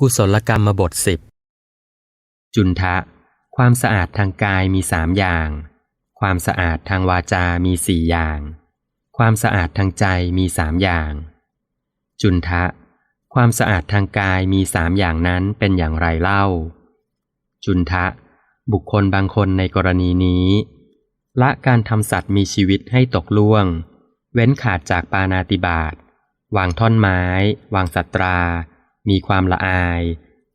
กุศลกรรมบทสิบจุนทะ ความสะอาดทางกายมีสามอย่าง ความสะอาดทางวาจา มีสี่อย่าง ความสะอาดทางใจมีสามอย่าง จุนทะ ความสะอาดทางกายมีสามอย่างนั้นเป็นอย่างไรเล่า จุนทะ บุคคลบางคนในกรณีนี้ ละการทำสัตว์มีชีวิตให้ตกล่วง เว้นขาดจากปานาติบาตวางท่อนไม้ วางสัตรา มีความละอาย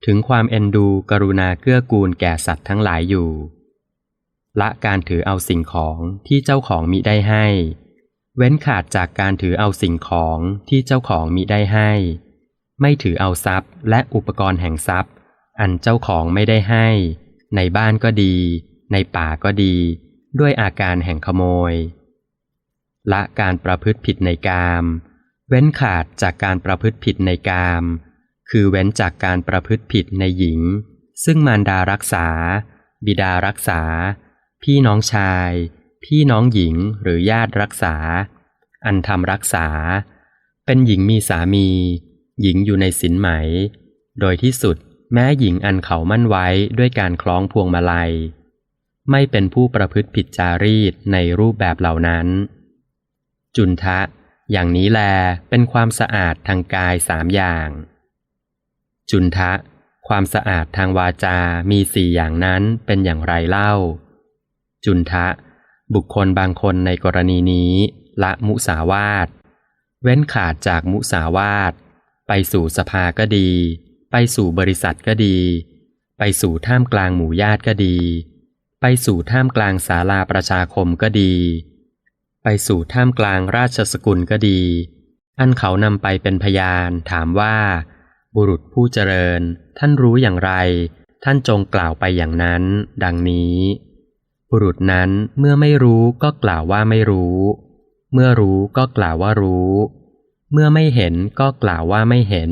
ถึงความเอ็นดูกรุณาเกื้อกูลแก่สัตว์ทั้งหลายอยู่ ละการถือเอาสิ่งของที่เจ้าของมิได้ให้ เว้นขาดจากการถือเอาสิ่งของที่เจ้าของมิได้ให้ ไม่ถือเอาทรัพย์ และอุปกรณ์แห่งทรัพย์ อันเจ้าของไม่ได้ให้ ในบ้านก็ดี ในป่าก็ดี ด้วยอาการแห่งขโมย ละการประพฤติผิดในกาม เว้นขาดจากการประพฤติผิดในกาม คือเว้นจากการประพฤติผิดในหญิง ซึ่งมารดารักษา บิดารักษา พี่น้องชาย พี่น้องหญิงหรือญาติรักษา อันทำรักษา เป็นหญิงมีสามี หญิงอยู่ในสินไหม โดยที่สุดแม้หญิงอันเขามั่นไว้ด้วยการคล้องพวงมาลัย ไม่เป็นผู้ประพฤติผิดจารีตในรูปแบบเหล่านั้น จุนทะ อย่างนี้แลเป็นความสะอาดทางกายสามอย่าง จุนทะ ความสะอาดทางวาจา มีสี่อย่างนั้นเป็นอย่างไรเล่า จุนทะ บุคคลบางคนในกรณีนี้ ละมุสาวาท เว้นขาดจากมุสาวาท ไปสู่สภาก็ดี ไปสู่บริษัทก็ดี ไปสู่ท่ามกลางหมู่ญาติก็ดี ไปสู่ท่ามกลางศาลาประชาคมก็ดี ไปสู่ท่ามกลางราชสกุลก็ดี อันเขานำไปเป็นพยานถามว่า บุรุษผู้เจริญ ท่านรู้อย่างไร ท่านจงกล่าวไปอย่างนั้น ดังนี้ บุรุษนั้นเมื่อไม่รู้ก็กล่าวว่าไม่รู้ เมื่อรู้ก็กล่าวว่ารู้ เมื่อไม่เห็นก็กล่าวว่าไม่เห็น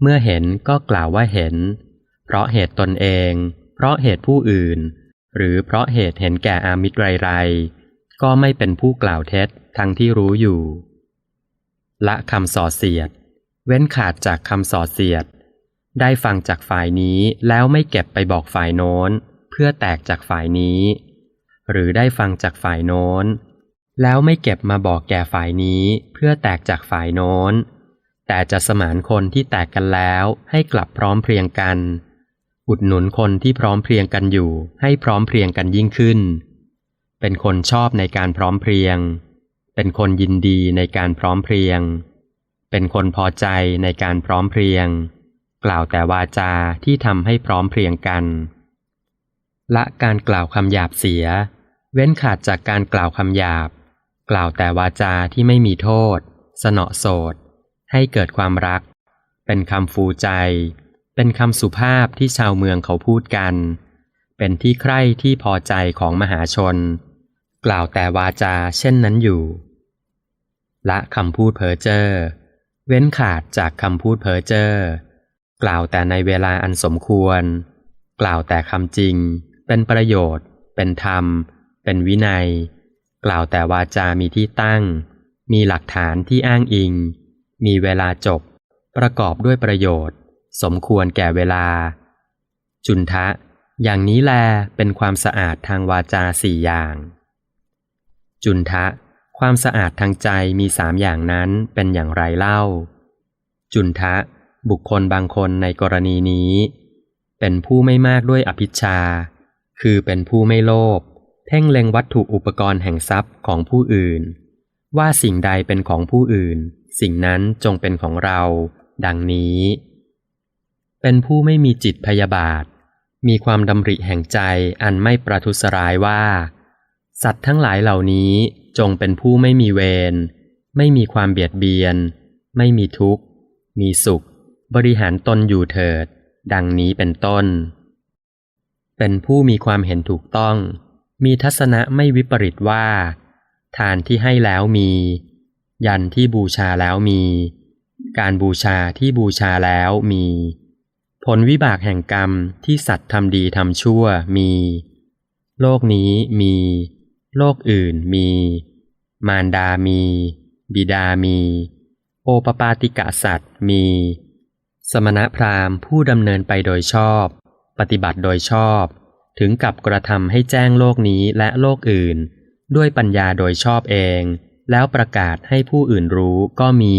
เมื่อเห็นก็กล่าวว่าเห็น เพราะเหตุตนเอง เพราะเหตุผู้อื่น หรือเพราะเหตุเห็นแก่อามิตรไรๆก็ไม่เป็นผู้กล่าวเท็จทั้งที่รู้อยู่ ละคำส่อเสียด เว้นขาดจากคำส่อเสียด ได้ฟังจากฝ่ายนี้แล้วไม่เก็บไปบอกฝ่ายโน้น เพื่อแตกจากฝ่ายนี้ หรือได้ฟังจากฝ่ายโน้น แล้วไม่เก็บมาบอกแก่ฝ่ายนี้เพื่อแตกจากฝ่ายโน้น แต่จะสมานคนที่แตกกันแล้วให้กลับพร้อมเพรียงกัน อุดหนุนคนที่พร้อมเพรียงกันอยู่ ให้พร้อมเพรียงกันยิ่งขึ้น เป็นคนชอบในการพร้อมเพรียง เป็นคนยินดีในการพร้อมเพรียง เป็นคนพอใจในการพร้อมเพรียง กล่าวแต่วาจาที่ทำให้พร้อมเพรียงกัน ละการกล่าวคำหยาบเสีย เว้นขาดจากการกล่าวคำหยาบ กล่าวแต่วาจาที่ไม่มีโทษ สนอโสดให้เกิดความรัก เป็นคำฟูใจ เป็นคำสุภาพที่ชาวเมืองเขาพูดกัน เป็นที่ใคร่ที่พอใจของมหาชน กล่าวแต่วาจาเช่นนั้นอยู่ ละคำพูดเพ้อเจ้อ เว้นขาดจากคำพูดเพ้อเจ้อกล่าวแต่ในเวลาอันสมควร กล่าวแต่คำจริง เป็นประโยชน์ เป็นธรรม เป็นวินัย กล่าวแต่วาจามีที่ตั้ง มีหลักฐานที่อ้างอิง มีเวลาจบ ประกอบด้วยประโยชน์ สมควรแก่เวลา จุนทะ อย่างนี้แลเป็นความสะอาดทางวาจาสี่อย่าง จุนทะ ความสะอาดทางใจมีสามอย่างนั้นเป็นอย่างไรเล่า จุนทะ บุคคลบางคนในกรณีนี้ เป็นผู้ไม่มากด้วยอภิชา คือเป็นผู้ไม่โลภเพ่งเล็งวัตถุอุปกรณ์แห่งทรัพย์ของผู้อื่น ว่าสิ่งใดเป็นของผู้อื่น สิ่งนั้นจงเป็นของเรา ดังนี้ เป็นผู้ไม่มีจิตพยาบาท มีความดำริแห่งใจอันไม่ประทุษร้ายว่า สัตว์ทั้งหลายเหล่านี้ จงเป็นผู้ไม่มีเวร ไม่มีความเบียดเบียน ไม่มีทุกข์ มีสุข บริหารตนอยู่เถิด ดังนี้เป็นต้น เป็นผู้มีความเห็นถูกต้อง มีทัศนะไม่วิปริตว่า ทานที่ให้แล้วมี ยันที่บูชาแล้วมี การบูชาที่บูชาแล้วมี ผลวิบากแห่งกรรมที่สัตว์ทำดีทำชั่วมี โลกนี้มี โลกอื่นมี มารดามี บิดามี โอปปาติกะสัตว์มี สมณพราหมณ์ผู้ดำเนินไปโดยชอบ ปฏิบัติโดยชอบ ถึงกับกระทำให้แจ้งโลกนี้และโลกอื่น ด้วยปัญญาโดยชอบเอง แล้วประกาศให้ผู้อื่นรู้ก็มี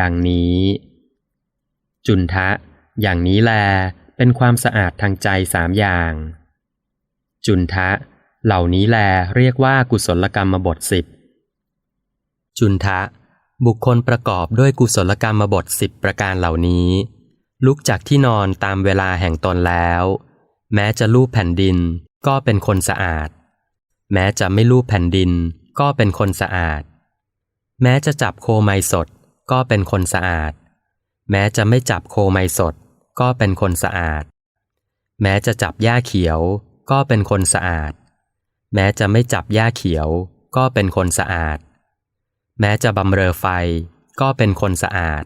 ดังนี้ จุนทะ อย่างนี้แลเป็นความสะอาดทางใจสามอย่าง จุนทะ เหล่านี้แลเรียกว่ากุศลกรรมบทสิบจุนทะ บุคคลประกอบด้วยกุศลกรรมบทสิบประการเหล่านี้ ลุกจากที่นอนตามเวลาแห่งตนแล้ว แม้จะลูบแผ่นดินก็เป็นคนสะอาด แม้จะไม่ลูบแผ่นดินก็เป็นคนสะอาด แม้จะจับโคไมสดก็เป็นคนสะอาด แม้จะไม่จับโคไมสดก็เป็นคนสะอาด แม้จะจับหญ้าเขียวก็เป็นคนสะอาด แม้จะไม่จับหญ้าเขียว ก็เป็นคนสะอาด แม้จะบำเรอไฟ ก็เป็นคนสะอาด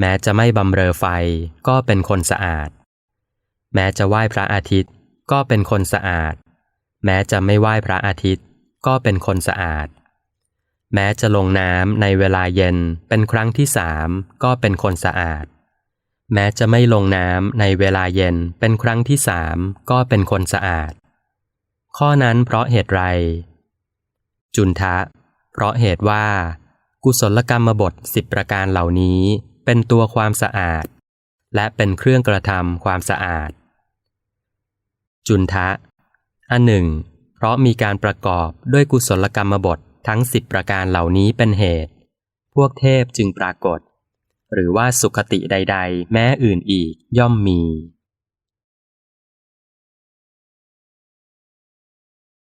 แม้จะไม่บำเรอไฟ ก็เป็นคนสะอาด แม้จะไหว้พระอาทิตย์ ก็เป็นคนสะอาด แม้จะไม่ไหว้พระอาทิตย์ ก็เป็นคนสะอาด แม้จะลงน้ำในเวลาเย็นเป็นครั้งที่สามก็เป็นคนสะอาด แม้จะไม่ลงน้ำในเวลาเย็นเป็นครั้งที่สามก็เป็นคนสะอาด ข้อนั้นเพราะเหตุไร จุนทะ เพราะเหตุว่า กุศลกรรมบทสิบประการเหล่านี้เป็นตัวความสะอาด และเป็นเครื่องกระทำความสะอาด จุนทะ อันหนึ่ง เพราะมีการประกอบด้วยกุศลกรรมบททั้งสิบประการเหล่านี้เป็นเหตุ พวกเทพจึงปรากฏ หรือว่าสุขติใด ๆ แม้อื่นอีกย่อมมี